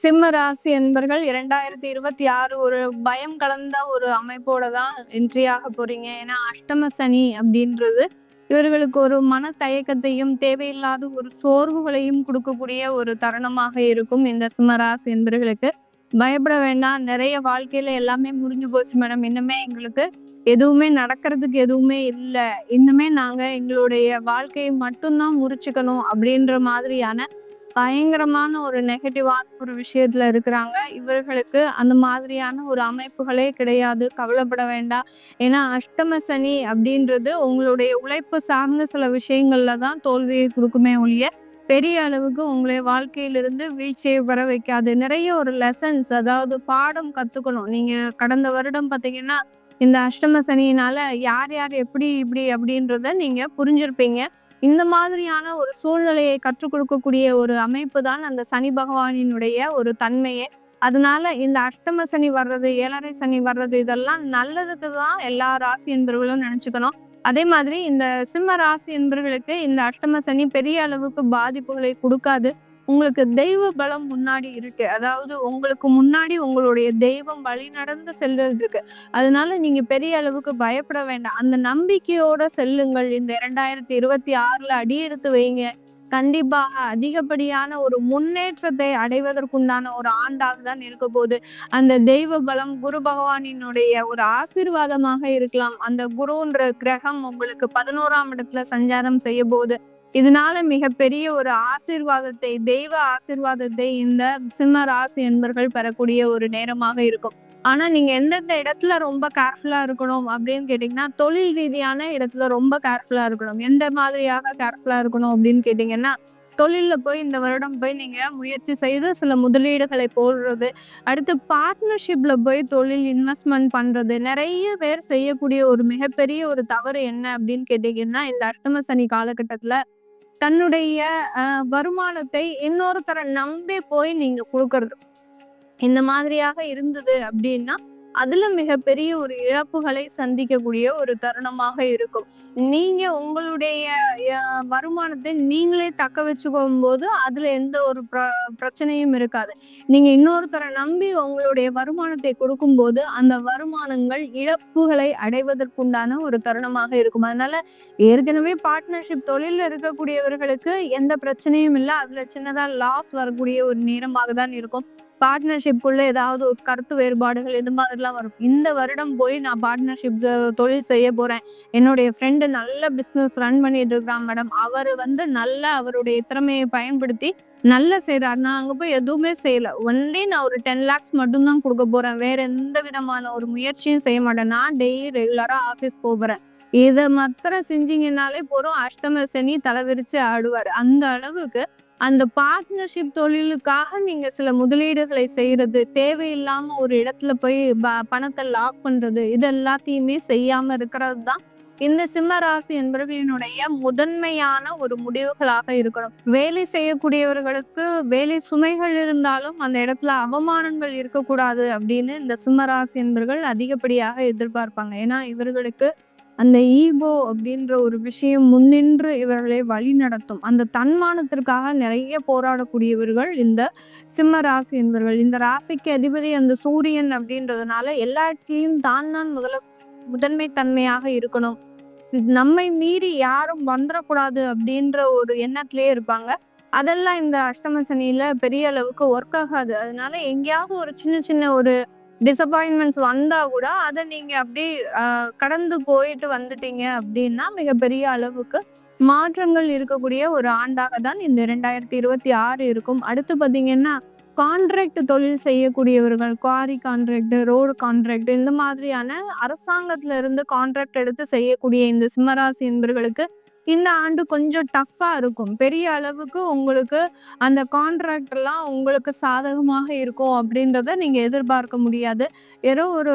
சிம்ம ராசி என்பர்கள் இரண்டாயிரத்தி இருபத்தி ஆறு ஒரு பயம் கலந்த ஒரு அமைப்போட தான் என்ட்ரி ஆக போறீங்க. ஏன்னா அஷ்டம சனி அப்படின்றது இவர்களுக்கு ஒரு மன தயக்கத்தையும் தேவையில்லாத ஒரு சோர்வுகளையும் கொடுக்கக்கூடிய ஒரு தருணமாக இருக்கும் இந்த சிம்மராசி என்பர்களுக்கு. பயப்பட வேண்டாம். நிறைய வாழ்க்கையில எல்லாமே முடிஞ்சு போச்சு மேடம். இன்னுமே எங்களுக்கு எதுவுமே நடக்கிறதுக்கு எதுவுமே இல்லை. இன்னுமே நாங்க எங்களுடைய வாழ்க்கையை மட்டும்தான் முறிச்சுக்கணும் அப்படின்ற மாதிரியான பயங்கரமான ஒரு நெகட்டிவான ஒரு விஷயத்துல இருக்கிறாங்க. இவர்களுக்கு அந்த மாதிரியான ஒரு அமைப்புகளே கிடையாது. கவலைப்பட வேண்டாம். ஏன்னா அஷ்டம சனி அப்படின்றது உங்களுடைய உழைப்பு சார்ந்த சில விஷயங்கள்ல தான் தோல்வியை கொடுக்குமே ஒழிய பெரிய அளவுக்கு உங்களுடைய வாழ்க்கையிலிருந்து வீழ்ச்சியை வர வைக்காது. நிறைய ஒரு லெசன்ஸ் அதாவது பாடம் கத்துக்கணும். நீங்க கடந்த வருடம் பார்த்தீங்கன்னா இந்த அஷ்டம சனியினால யார் யார் எப்படி இப்படி அப்படின்றத நீங்க புரிஞ்சிருப்பீங்க. இந்த மாதிரியான ஒரு சூழ்நிலையை கற்றுக் கொடுக்கக்கூடிய ஒரு அமைப்பு தான் அந்த சனி பகவானினுடைய ஒரு தன்மையே. அதனால இந்த அஷ்டம சனி வர்றது ஏழரை சனி வர்றது இதெல்லாம் நல்லதுக்கு தான் எல்லா ராசி என்பவர்களும் நினைச்சுக்கணும். அதே மாதிரி இந்த சிம்ம ராசி என்பவர்களுக்கு இந்த அஷ்டம சனி பெரிய அளவுக்கு பாதிப்புகளை கொடுக்காது. உங்களுக்கு தெய்வ பலம் முன்னாடி இருக்கு. அதாவது உங்களுக்கு முன்னாடி உங்களுடைய தெய்வம் வழி நடந்து செல்லுறது இருக்கு. அதனால நீங்க பெரிய அளவுக்கு பயப்பட வேண்டாம். அந்த நம்பிக்கையோட செல்லுங்கள். இந்த இரண்டாயிரத்தி இருபத்தி ஆறுல அடியெடுத்து வைங்க. கண்டிப்பாக அதிகப்படியான ஒரு முன்னேற்றத்தை அடைவதற்குண்டான ஒரு ஆண்டாக தான் இருக்க போது அந்த தெய்வ பலம் குரு பகவானினுடைய ஒரு ஆசிர்வாதமாக இருக்கலாம். அந்த குருன்ற கிரகம் உங்களுக்கு பதினோராம் இடத்துல சஞ்சாரம் செய்ய போகுது. இதனால மிகப்பெரிய ஒரு ஆசிர்வாதத்தை தெய்வ ஆசிர்வாதத்தை இந்த சிம்ம ராசி என்பர்கள் பெறக்கூடிய ஒரு நேரமாக இருக்கும். ஆனா நீங்க எந்தெந்த இடத்துல ரொம்ப கேர்ஃபுல்லா இருக்கணும் அப்படின்னு கேட்டீங்கன்னா தொழில் ரீதியான இடத்துல ரொம்ப கேர்ஃபுல்லா இருக்கணும். எந்த மாதிரியாக கேர்ஃபுல்லா இருக்கணும் அப்படின்னு கேட்டீங்கன்னா தொழில்ல போய் இந்த வருடம் போய் நீங்க முயற்சி செய்து சில முதலீடுகளை போடுறது அடுத்து பார்ட்னர்ஷிப்ல போய் தொழில் இன்வெஸ்ட்மெண்ட் பண்றது நிறைய பேர் செய்யக்கூடிய ஒரு மிகப்பெரிய ஒரு தவறு என்ன அப்படின்னு கேட்டீங்கன்னா இந்த அஷ்டம சனி காலகட்டத்துல தன்னுடைய வருமானத்தை இன்னொருத்தரை நம்பி போய் நீங்க கொடுக்கறது. இந்த மாதிரியாக இருந்தது அப்படின்னா அதுல மிகப்பெரிய ஒரு இழப்புகளை சந்திக்கக்கூடிய ஒரு தருணமாக இருக்கும். நீங்க உங்களுடைய வருமானத்தை நீங்களே தக்க வச்சுக்கும் போது அதுல எந்த ஒரு பிரச்சனையும் இருக்காது. நீங்க இன்னொருத்தரை நம்பி உங்களுடைய வருமானத்தை கொடுக்கும் போது அந்த வருமானங்கள் இழப்புகளை அடைவதற்குண்டான ஒரு தருணமாக இருக்கும். அதனால ஏற்கனவே பார்ட்னர்ஷிப் தொழில இருக்கக்கூடியவர்களுக்கு எந்த பிரச்சனையும் இல்லை. அதுல சின்னதா லாஸ் வரக்கூடிய ஒரு நேரமாக தான் இருக்கும். பார்ட்னர்ஷிப்புக்குள்ள ஏதாவது ஒரு கருத்து வேறுபாடுகள் இது மாதிரிலாம் வரும். இந்த வருடம் போய் நான் பார்ட்னர்ஷிப் தொழில் செய்ய போறேன். என்னுடைய ஃப்ரெண்டு நல்ல பிஸ்னஸ் ரன் பண்ணிட்டு இருக்கிறான் மேடம் அவர் வந்து நல்லா அவருடைய திறமையை பயன்படுத்தி நல்லா செய்கிறார் நான் அங்கே போய் எதுவுமே செய்யலை. ஒன்லி நான் ஒரு டென் லேக்ஸ் மட்டும்தான் கொடுக்க போகிறேன் வேற எந்த விதமான ஒரு முயற்சியும் செய்ய மாட்டேன். நான் டெய்லி ரெகுலராக ஆஃபீஸ் போகிறேன் இதை மாத்திரம் செஞ்சீங்கன்னாலே போகிறோம் அஷ்டம சனி தலைவிரிச்சு ஆடுவார். அந்த அளவுக்கு அந்த பார்ட்னர்ஷிப் தொழிலுக்காக நீங்க சில முதலீடுகளை செய்யறது தேவையில்லாம ஒரு இடத்துல போய் பணத்தை லாக் பண்றது இது எல்லாத்தையுமே செய்யாம இருக்கிறது தான் இந்த சிம்ம ராசி என்பவர்களினுடைய முதன்மையான ஒரு முடிவுகளாக இருக்கணும். வேலை செய்யக்கூடியவர்களுக்கு வேலை சுமைகள் இருந்தாலும் அந்த இடத்துல அவமானங்கள் இருக்கக்கூடாது அப்படின்னு இந்த சிம்ம ராசி என்பவர்கள் அதிகப்படியாக எதிர்பார்ப்பாங்க. ஏன்னா இவர்களுக்கு அந்த ஈகோ அப்படின்ற ஒரு விஷயம் முன்னின்று இவர்களை வழி நடத்தும். அந்த தன்மானத்திற்காக நிறைய போராடக்கூடியவர்கள் இந்த சிம்ம ராசி என்பவர்கள் இந்த ராசிக்கு அதிபதி அந்த சூரியன் அப்படின்றதுனால எல்லாத்தையும் தான் தான் முதல முதன்மை தன்மையாக இருக்கணும். நம்மை மீறி யாரும் வந்துடக்கூடாது அப்படின்ற ஒரு எண்ணத்திலே இருப்பாங்க. அதெல்லாம் இந்த அஷ்டம சனியில பெரிய அளவுக்கு ஒர்க் ஆகாது. அதனால எங்கேயாவது ஒரு சின்ன சின்ன ஒரு டிசப்பாயின்மெண்ட்ஸ் வந்தா கூட அதை நீங்க அப்படியே கடந்து போயிட்டு வந்துட்டீங்க அப்படின்னா மிகப்பெரிய அளவுக்கு மாற்றங்கள் இருக்கக்கூடிய ஒரு ஆண்டாக தான் இந்த இரண்டாயிரத்தி இருபத்தி ஆறு இருக்கும். அடுத்து பார்த்தீங்கன்னா கான்ட்ராக்ட் தொழில் செய்யக்கூடியவர்கள் குவாரி கான்ட்ராக்ட் ரோடு கான்ட்ராக்ட் இந்த மாதிரியான அரசாங்கத்துல இருந்து கான்ட்ராக்ட் எடுத்து செய்யக்கூடிய இந்த சிம்மராசி என்பர்களுக்கு இந்த ஆண்டு கொஞ்சம் டஃப்பாக இருக்கும். பெரிய அளவுக்கு உங்களுக்கு அந்த கான்ட்ராக்டெல்லாம் உங்களுக்கு சாதகமாக இருக்கும் அப்படின்றத நீங்கள் எதிர்பார்க்க முடியாது. ஏதோ ஒரு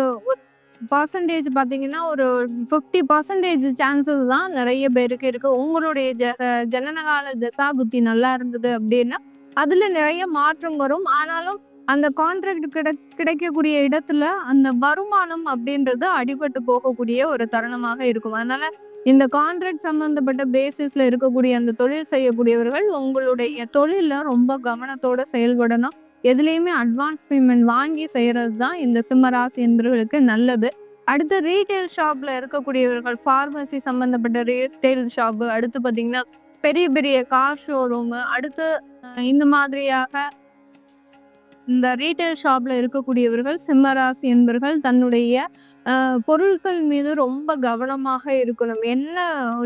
பர்சன்டேஜ் பார்த்தீங்கன்னா ஒரு ஃபிஃப்டி பர்சன்டேஜ் சான்சஸ் தான் நிறைய பேருக்கு இருக்கு. உங்களுடைய ஜ ஜனனகால தசா புத்தி நல்லா இருந்தது அப்படின்னா அதுல நிறைய மாற்றம் வரும். ஆனாலும் அந்த கான்ட்ராக்ட் கிடை கிடைக்கக்கூடிய இடத்துல அந்த வருமானம் அப்படின்றது அடிபட்டு போகக்கூடிய ஒரு தருணமாக இருக்கும். அதனால இந்த கான்ட்ராக்ட் சம்மந்தப்பட்ட பேசிஸில் இருக்கக்கூடிய அந்த தொழில் செய்யக்கூடியவர்கள் உங்களுடைய தொழிலில் ரொம்ப கவனத்தோடு செயல்படணும். எதுலேயுமே அட்வான்ஸ் பேமெண்ட் வாங்கி செய்கிறது தான் இந்த சிம்மராசி என்பவர்களுக்கு நல்லது. அடுத்து ரீட்டைல் ஷாப்பில் இருக்கக்கூடியவர்கள் ஃபார்மசி சம்மந்தப்பட்ட ரீட்டைல் ஷாப்பு அடுத்து பார்த்திங்கன்னா பெரிய பெரிய கார் ஷோரூமு அடுத்து இந்த மாதிரியாக இந்த ரீட்டைல் ஷாப்பில் இருக்கக்கூடியவர்கள் சிம்மராசி என்பவர்கள் தன்னுடைய பொருட்கள் மீது ரொம்ப கவனமாக இருக்கணும். என்ன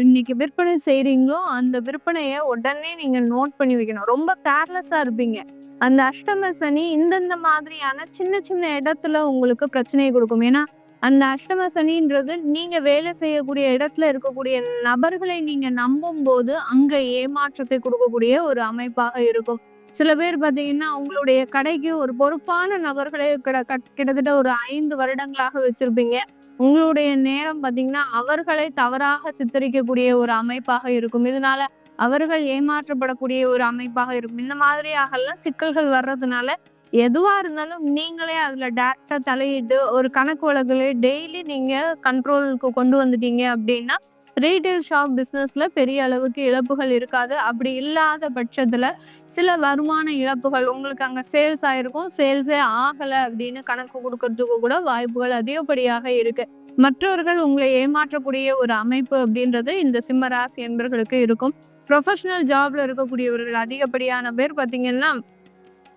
இன்னைக்கு விற்பனை செய்கிறீங்களோ அந்த விற்பனையை உடனே நீங்கள் நோட் பண்ணி வைக்கணும். ரொம்ப கேர்லெஸ்ஸாக இருப்பீங்க. அந்த அஷ்டம சனி இந்தந்த மாதிரியான சின்ன சின்ன இடத்துல உங்களுக்கு பிரச்சனையை கொடுக்கும். ஏன்னா அந்த அஷ்டம சனின்றது நீங்க வேலை செய்யக்கூடிய இடத்துல இருக்கக்கூடிய நபர்களை நீங்க நம்பும் போது அங்க ஏமாற்றத்தை கொடுக்கக்கூடிய ஒரு அமைப்பாக இருக்கும். சில பேர் பார்த்தீங்கன்னா அவங்களுடைய கடைக்கு ஒரு பொறுப்பான நபர்களே கிட கிட்டத்தட்ட ஒரு ஐந்து வருடங்களாக வச்சிருப்பீங்க. உங்களுடைய நேரம் பார்த்தீங்கன்னா அவர்களை தவறாக சித்தரிக்கக்கூடிய ஒரு அமைப்பாக இருக்கும். இதனால அவர்கள் ஏமாற்றப்படக்கூடிய ஒரு அமைப்பாக இருக்கும். இந்த மாதிரியாகலாம் சிக்கல்கள் வர்றதுனால எதுவா இருந்தாலும் நீங்களே அதுல டேரக்டா தலையிட்டு ஒரு கணக்கு வழக்குல டெய்லி நீங்க கண்ட்ரோலுக்கு கொண்டு வந்துட்டீங்க அப்படின்னா ரீட்டைல் ஷாப் பிஸ்னஸில் பெரிய அளவுக்கு இழப்புகள் இருக்காது. அப்படி இல்லாத பட்சத்தில் சில வருமான இழப்புகள் உங்களுக்கு அங்கே சேல்ஸ் ஆகிருக்கும் சேல்ஸே ஆகலை அப்படின்னு கணக்கு கொடுக்கறதுக்கு கூட வாய்ப்புகள் அதிகப்படியாக இருக்குது மற்றவர்கள் உங்களை ஏமாற்றக்கூடிய ஒரு அமைப்பு அப்படின்றது இந்த சிம்ம ராசி என்பர்களுக்கு இருக்கும். ப்ரொஃபஷனல் ஜாப்ல இருக்கக்கூடியவர்கள் அதிகப்படியான பேர் பார்த்தீங்கன்னா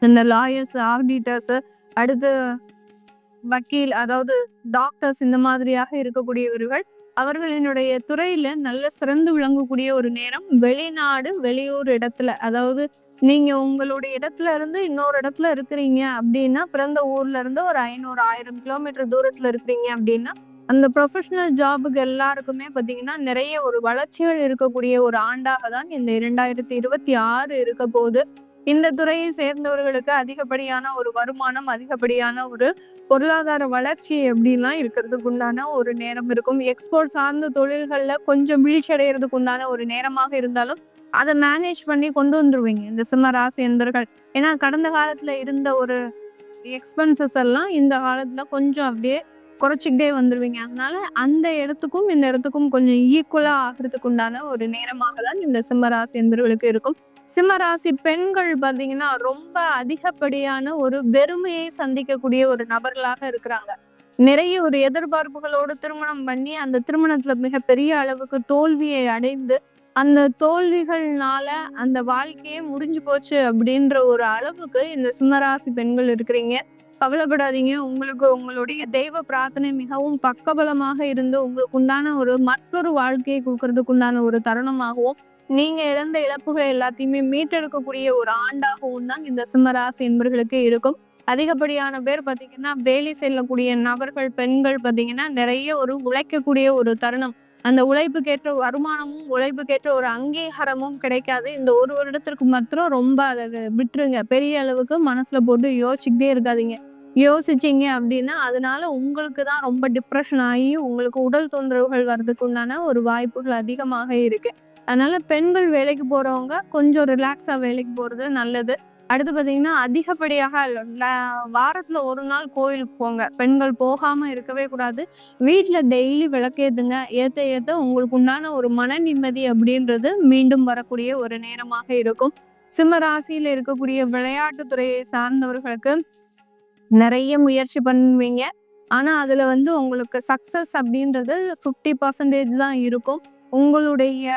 இந்த லாயர்ஸ் ஆடிட்டர்ஸ் அடுத்து வக்கீல் அதாவது டாக்டர்ஸ் இந்த மாதிரியாக இருக்கக்கூடியவர்கள் அவர்களினுடைய துறையில நல்ல சிறந்து விளங்கக்கூடிய ஒரு நேரம் வெளிநாடு வெளியூர் இடத்துல. அதாவது நீங்க உங்களுடைய இடத்துல இருந்து இன்னொரு இடத்துல இருக்கிறீங்க அப்படின்னா பிறந்த ஊர்ல இருந்து ஒரு ஐநூறு ஆயிரம் கிலோமீட்டர் தூரத்துல இருக்கிறீங்க அப்படின்னா அந்த ப்ரொஃபஷனல் ஜாபுக்கு எல்லாருக்குமே பார்த்தீங்கன்னா நிறைய ஒரு வளர்ச்சிகள் இருக்கக்கூடிய ஒரு ஆண்டாக தான் இந்த இரண்டாயிரத்தி இருபத்தி ஆறு இருக்க போது இந்த துறையை சேர்ந்தவர்களுக்கு அதிகப்படியான ஒரு வருமானம் அதிகப்படியான ஒரு பொருளாதார வளர்ச்சி எப்படிலாம் இருக்கிறதுக்கு உண்டான ஒரு நேரம் இருக்கும். எக்ஸ்போர்ட் சார்ந்த தொழில்கள்ல கொஞ்சம் வீழ்ச்சி அடைகிறதுக்கு உண்டான ஒரு நேரமாக இருந்தாலும் அதை மேனேஜ் பண்ணி கொண்டு வந்துருவீங்க. இந்த சிம்ம ராசி என்பர்கள். ஏன்னா கடந்த காலத்துல இருந்த ஒரு எக்ஸ்பென்சஸ் எல்லாம் இந்த காலத்துல கொஞ்சம் அப்படியே குறைச்சிக்கிட்டே வந்துடுவீங்க அதனால அந்த இடத்துக்கும் இந்த இடத்துக்கும் கொஞ்சம் ஈக்குவலா ஆகிறதுக்கு உண்டான ஒரு நேரமாக தான் இந்த சிம்மராசி ராசி இருக்கும். சிம்மராசி பெண்கள் பார்த்தீங்கன்னா ரொம்ப அதிகப்படியான ஒரு வெறுமையை சந்திக்கக்கூடிய ஒரு நபர்களாக இருக்கிறாங்க. நிறைய ஒரு எதிர்பார்ப்புகளோடு திருமணம் பண்ணி அந்த திருமணத்துல மிகப்பெரிய அளவுக்கு தோல்வியை அடைந்து அந்த தோல்விகள்னால அந்த வாழ்க்கையே முடிஞ்சு போச்சு அப்படின்ற ஒரு அளவுக்கு இந்த சிம்மராசி பெண்கள் இருக்கிறீங்க. கவலைப்படாதீங்க. உங்களுக்கு உங்களுடைய தெய்வ பிரார்த்தனை மிகவும் பக்கபலமாக இருந்து உங்களுக்கு உண்டான ஒரு மற்றொரு வாழ்க்கையை கொடுக்கறதுக்கு உண்டான ஒரு தருணமாகவும் நீங்க இழந்த இழப்புகள் எல்லாத்தையுமே மீட்டெடுக்கக்கூடிய ஒரு ஆண்டாகவும் தான் இந்த சிம்மராசி என்பர்களுக்கு இருக்கும். அதிகப்படியான பேர் பார்த்தீங்கன்னா வேலை செல்லக்கூடிய நபர்கள் பெண்கள் பார்த்தீங்கன்னா நிறைய ஒரு உழைக்கக்கூடிய ஒரு தருணம். அந்த உழைப்புக்கேற்ற வருமானமும் உழைப்புக்கேற்ற ஒரு அங்கீகாரமும் கிடைக்காது. இந்த ஒரு வருடத்திற்கு மாத்திரம் ரொம்ப அதை விட்டுருங்க. பெரிய அளவுக்கு மனசுல போட்டு யோசிச்சுக்கிட்டே இருக்காதீங்க. யோசிச்சிங்க அப்படின்னா அதனால உங்களுக்கு தான் ரொம்ப டிப்ரெஷன் ஆகி உங்களுக்கு உடல் தொந்தரவுகள் வர்றதுக்கு உண்டான ஒரு வாய்ப்புகள் அதிகமாக இருக்குது அதனால் பெண்கள் வேலைக்கு போகிறவங்க கொஞ்சம் ரிலாக்ஸாக வேலைக்கு போகிறது நல்லது. அடுத்து பார்த்தீங்கன்னா அதிகப்படியாக வாரத்தில் ஒரு நாள் கோயிலுக்கு போங்க. பெண்கள் போகாமல் இருக்கவே கூடாது. வீட்டில் டெய்லி விளக்கேதுங்க ஏற்ற ஏற்ற உங்களுக்கு உண்டான ஒரு மன நிம்மதி அப்படின்றது மீண்டும் வரக்கூடிய ஒரு நேரமாக இருக்கும். சிம்ம ராசியில் இருக்கக்கூடிய விளையாட்டுத்துறையை சார்ந்தவர்களுக்கு நிறைய முயற்சி பண்ணுவீங்க. ஆனால் அதில் வந்து உங்களுக்கு சக்ஸஸ் அப்படின்றது ஃபிஃப்டி பர்சன்டேஜ் தான் இருக்கும். உங்களுடைய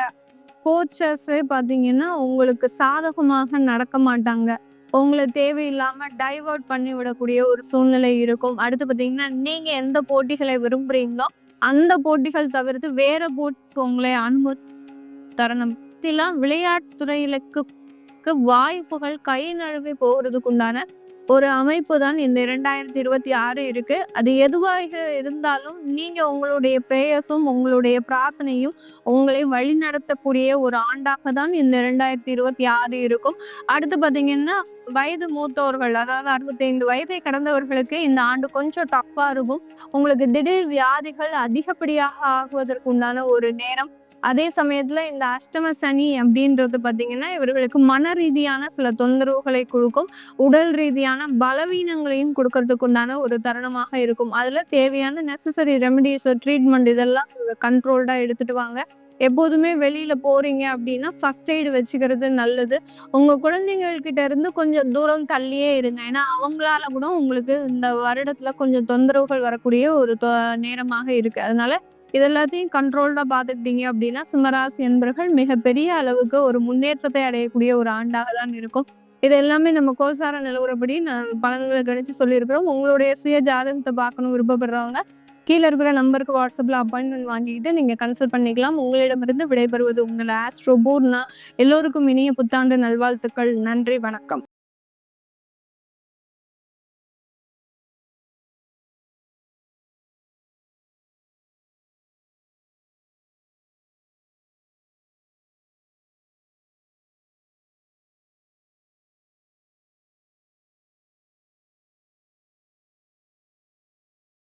கோச்சர்ஸே பார்த்தீங்கன்னா உங்களுக்கு சாதகமாக நடக்க மாட்டாங்க. உங்களை தேவையில்லாம டைவர்ட் பண்ணி விடக்கூடிய ஒரு சூழ்நிலை இருக்கும். அடுத்து பார்த்தீங்கன்னா நீங்க எந்த போட்டிகளை விரும்புறீங்களோ அந்த போட்டிகள் தவிர்த்து வேற போட்டி உங்களை அனுமதி தரணும் விளையாட்டுத்துறையிலுக்கு வாய்ப்புகள் கை நழுவி போகிறதுக்குண்டான ஒரு அமைப்பு தான் இந்த இரண்டாயிரத்தி இருபத்தி ஆறு இருக்கு. அது எதுவாக இருந்தாலும் நீங்க உங்களுடைய பிரேயர்ஸும் உங்களுடைய பிரார்த்தனையும் உங்களை வழி நடத்தக்கூடிய ஒரு ஆண்டாக தான் இந்த இரண்டாயிரத்தி இருபத்தி ஆறு இருக்கும். அடுத்து பாத்தீங்கன்னா வயது மூத்தவர்கள் அதாவது அறுபத்தைந்து வயதை கடந்தவர்களுக்கு இந்த ஆண்டு கொஞ்சம் டஃப்பா இருக்கும். உங்களுக்கு திடீர் வியாதிகள் அதிகப்படியாக ஆகுவதற்கு உண்டான ஒரு நேரம் அதே சமயத்துல இந்த அஷ்டம சனி அப்படின்றது பாத்தீங்கன்னா இவர்களுக்கு மன ரீதியான சில தொந்தரவுகளை கொடுக்கும். உடல் ரீதியான பலவீனங்களையும் கொடுக்கறதுக்கு உண்டான ஒரு தருணமாக இருக்கும். அதுல தேவையான நெசசரி ரெமடிஸ் ட்ரீட்மெண்ட் இதெல்லாம் கண்ட்ரோல்டா எடுத்துட்டு வாங்க. எப்போதுமே வெளியில போறீங்க அப்படின்னா ஃபர்ஸ்ட் எய்டு வச்சுக்கிறது நல்லது. உங்க குழந்தைங்கள்கிட்ட இருந்து கொஞ்சம் தூரம் தள்ளியே இருங்க. ஏன்னா அவங்களால கூட உங்களுக்கு இந்த வருடத்துல கொஞ்சம் தொந்தரவுகள் வரக்கூடிய ஒரு தொ- நேரமாக இருக்கு. அதனால இது எல்லாத்தையும் கண்ட்ரோல்டா பார்த்துக்கிட்டீங்க அப்படின்னா சிம்மராசி என்பர்கள் மிகப்பெரிய அளவுக்கு ஒரு முன்னேற்றத்தை அடையக்கூடிய ஒரு ஆண்டாக தான் இருக்கும். இது எல்லாமே நம்ம கோசார நிலவரப்படி நான் பலன்களை கணிச்சு சொல்லியிருக்கிறோம். உங்களுடைய சுய ஜாதகத்தை பார்க்கணும் விருப்பப்படுறவங்க கீழே இருக்கிற நம்பருக்கு வாட்ஸ்அப்பில் அப்பாயின்மெண்ட் வாங்கிக்கிட்டு நீங்கள் கன்சல்ட் பண்ணிக்கலாம். உங்களிடமிருந்து விடைபெறுவது உங்கள் ஆஸ்ட்ரோ பூர்ணா எல்லோருக்கும் இனிய புத்தாண்டு நல்வாழ்த்துக்கள். நன்றி வணக்கம்.